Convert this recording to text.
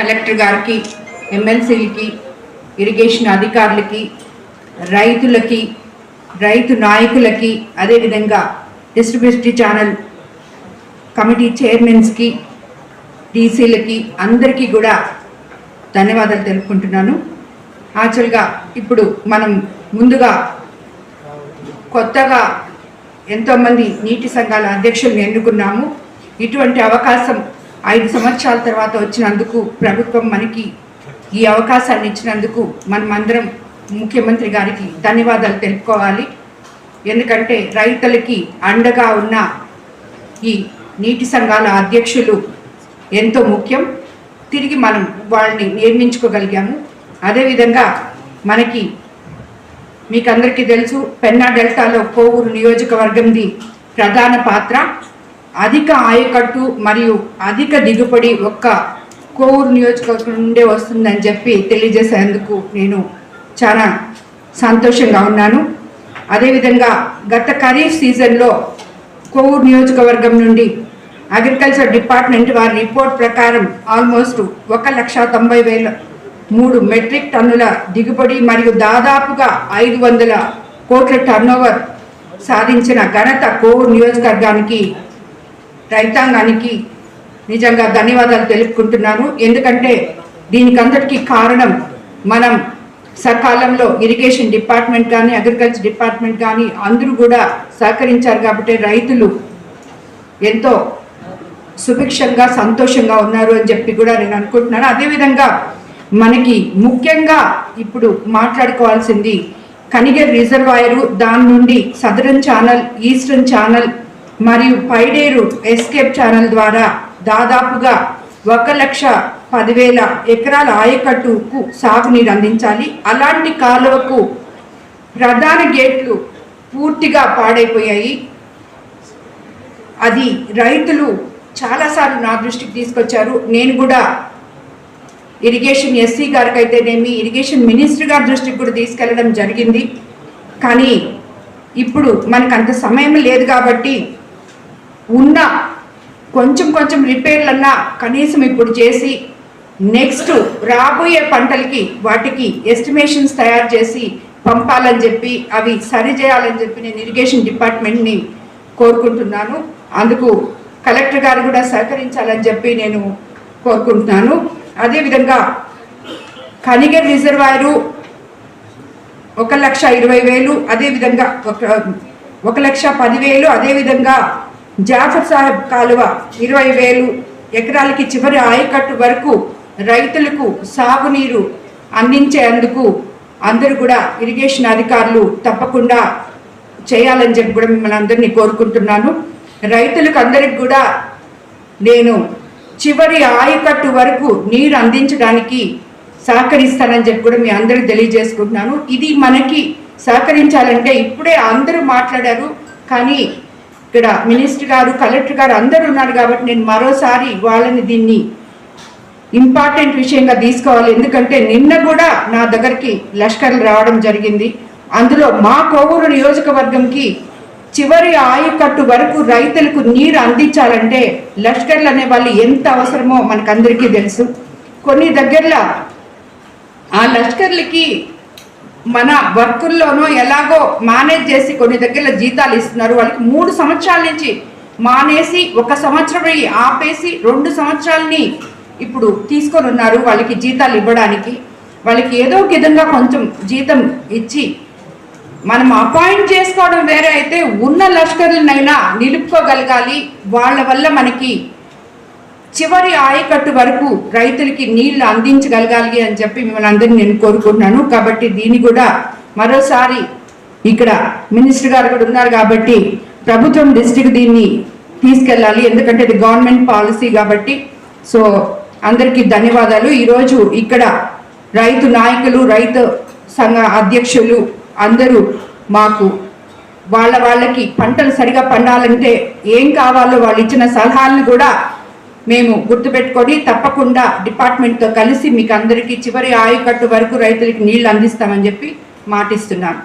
Collector గారికి ఎమ్మెల్సీలకి irrigation అధికారులకి రైతులకి రైతు నాయకులకి అదేవిధంగా డిస్ట్రిబ్యూటరీ ఛానల్ కమిటీ చైర్మన్స్కి డీసీలకి అందరికీ కూడా ధన్యవాదాలు తెలుపుకుంటున్నాను. యాక్చువల్గా ఇప్పుడు మనం ముందుగా కొత్తగా ఎంతోమంది నీటి సంఘాల అధ్యక్షులను ఎన్నుకున్నాము. ఇటువంటి అవకాశం ఐదు సంవత్సరాల తర్వాత వచ్చినందుకు ప్రభుత్వం మనకి ఈ అవకాశాన్ని ఇచ్చినందుకు మనమందరం ముఖ్యమంత్రి గారికి ధన్యవాదాలు తెలుపుకోవాలి. ఎందుకంటే రైతులకి అండగా ఉన్న ఈ నీటి సంఘాల అధ్యక్షులు ఎంతో ముఖ్యం. తిరిగి మనం వాళ్ళని నియమించుకోగలిగాము. అదేవిధంగా మనకి మీకు అందరికీ తెలుసు పెన్నా డెల్టాలో కోవూరు నియోజకవర్గంది ప్రధాన పాత్ర. అధిక ఆయకట్టు మరియు అధిక దిగుబడి ఒక్క కోవూరు నియోజకవర్గం నుండే వస్తుందని చెప్పి తెలియజేసేందుకు నేను చాలా సంతోషంగా ఉన్నాను. అదేవిధంగా గత ఖరీఫ్ సీజన్లో కోవూరు నియోజకవర్గం నుండి అగ్రికల్చర్ డిపార్ట్మెంట్ వారి రిపోర్ట్ ప్రకారం ఆల్మోస్ట్ ఒక లక్ష తొంభై వేల మూడు మెట్రిక్ టన్నుల దిగుబడి మరియు దాదాపుగా ఐదు వందల కోట్ల టర్నోవర్ సాధించిన ఘనత కోవూరు నియోజకవర్గానికి రైతాంగానికి నిజంగా ధన్యవాదాలు తెలుపుకుంటున్నాను. ఎందుకంటే దీనికంతటికీ కారణం మనం సకాలంలో ఇరిగేషన్ డిపార్ట్మెంట్ కానీ అగ్రికల్చర్ డిపార్ట్మెంట్ కానీ అందరూ కూడా సహకరించారు కాబట్టి రైతులు ఎంతో సుభిక్షంగా సంతోషంగా ఉన్నారు అని చెప్పి కూడా నేను అనుకుంటున్నాను. అదేవిధంగా మనకి ముఖ్యంగా ఇప్పుడు మాట్లాడుకోవాల్సింది కనిగర్ రిజర్వాయరు దాని నుండి సదరన్ ఛానల్ ఈస్టర్న్ ఛానల్ మరియు పైడేరు ఎస్కేప్ ఛానల్ ద్వారా దాదాపుగా ఒక లక్ష పదివేల ఎకరాల ఆయకట్టుకు సాగునీరు అందించాలి. అలాంటి కాలువకు ప్రధాన గేట్లు పూర్తిగా పాడైపోయాయి. అది రైతులు చాలాసార్లు నా దృష్టికి తీసుకొచ్చారు. నేను కూడా ఇరిగేషన్ ఎస్సీ గారికి అయితేనేమి ఇరిగేషన్ మినిస్టర్ గారి దృష్టికి కూడా తీసుకెళ్ళడం జరిగింది. కానీ ఇప్పుడు మనకు అంత సమయం లేదు కాబట్టి ఉన్న కొంచెం కొంచెం రిపేర్లన్నా కనీసం ఇప్పుడు చేసి నెక్స్ట్ రాబోయే పంటలకి వాటికి ఎస్టిమేషన్స్ తయారు చేసి పంపాలని చెప్పి అవి సరి చేయాలని చెప్పి నేను ఇరిగేషన్ డిపార్ట్మెంట్ని కోరుకుంటున్నాను. అందుకు కలెక్టర్ గారు కూడా సహకరించాలని చెప్పి నేను కోరుకుంటున్నాను. అదేవిధంగా కనిగర్ రిజర్వాయరు ఒక లక్ష ఇరవై వేలు అదేవిధంగా ఒక ఒక లక్ష పదివేలు అదేవిధంగా జాఫర్ సాహెబ్ కాలువ ఇరవై వేలు ఎకరాలకి చివరి ఆయకట్టు వరకు రైతులకు సాగునీరు అందించేందుకు అందరూ కూడా ఇరిగేషన్ అధికారులు తప్పకుండా చేయాలని చెప్పి కూడా మిమ్మల్ని అందరినీ కోరుకుంటున్నాను. రైతులకు అందరికి కూడా నేను చివరి ఆయకట్టు వరకు నీరు అందించడానికి సహకరిస్తానని చెప్పి కూడా మీ అందరికి తెలియజేసుకుంటున్నాను. ఇది మనకి సహకరించాలంటే ఇప్పుడే అందరూ మాట్లాడారు కానీ ఇక్కడ మినిస్టర్ గారు కలెక్టర్ గారు అందరూ ఉన్నారు కాబట్టి నేను మరోసారి వాళ్ళని దీన్ని ఇంపార్టెంట్ విషయంగా తీసుకోవాలి. ఎందుకంటే నిన్న కూడా నా దగ్గరికి లష్కర్లు రావడం జరిగింది. అందులో మా కోవూరు నియోజకవర్గంకి చివరి ఆయుకట్టు వరకు రైతులకు నీరు అందించాలంటే లష్కర్లు అనే వాళ్ళు ఎంత అవసరమో మనకందరికీ తెలుసు. కొన్ని దగ్గరలో ఆ లష్కర్లకి మన వర్కుల్లోనో ఎలాగో మేనేజ్ చేసి కొన్ని దగ్గర జీతాలు ఇస్తున్నారు. వాళ్ళకి మూడు సంవత్సరాల నుంచి మానేసి ఒక సంవత్సరం ఆపేసి రెండు సంవత్సరాలని ఇప్పుడు తీసుకొని ఉన్నారు వాళ్ళకి జీతాలు ఇవ్వడానికి. వాళ్ళకి ఏదో ఒక విధంగా కొంచెం జీతం ఇచ్చి మనం అపాయింట్ చేసుకోవడం వేరే అయితే ఉన్న లష్కర్లనైనా నిలుపుకోగలగాలి. వాళ్ళ వల్ల మనకి చివరి ఆయకట్టు వరకు రైతులకి నీళ్ళు అందించగలగాలి అని చెప్పి మిమ్మల్ని అందరినీ నేను కోరుకుంటున్నాను. కాబట్టి దీన్ని కూడా మరోసారి ఇక్కడ మినిస్టర్ గారు కూడా ఉన్నారు కాబట్టి ప్రభుత్వం డిస్ట్రిక్ట్ దీన్ని తీసుకెళ్ళాలి. ఎందుకంటే ఇది గవర్నమెంట్ పాలసీ కాబట్టి. సో అందరికీ ధన్యవాదాలు. ఈరోజు ఇక్కడ రైతు నాయకులు రైతు సంఘ అధ్యక్షులు అందరూ మాకు వాళ్ళ వాళ్ళకి పంటలు సరిగా పండాలంటే ఏం కావాలో వాళ్ళు ఇచ్చిన సలహాలను కూడా మేము గుర్తుపెట్టుకొని తప్పకుండా డిపార్ట్మెంట్తో కలిసి మీకు అందరికీ చివరి ఆయుకట్టు వరకు రైతులకి నీళ్ళు అందిస్తామని చెప్పి మాటిస్తున్నాను.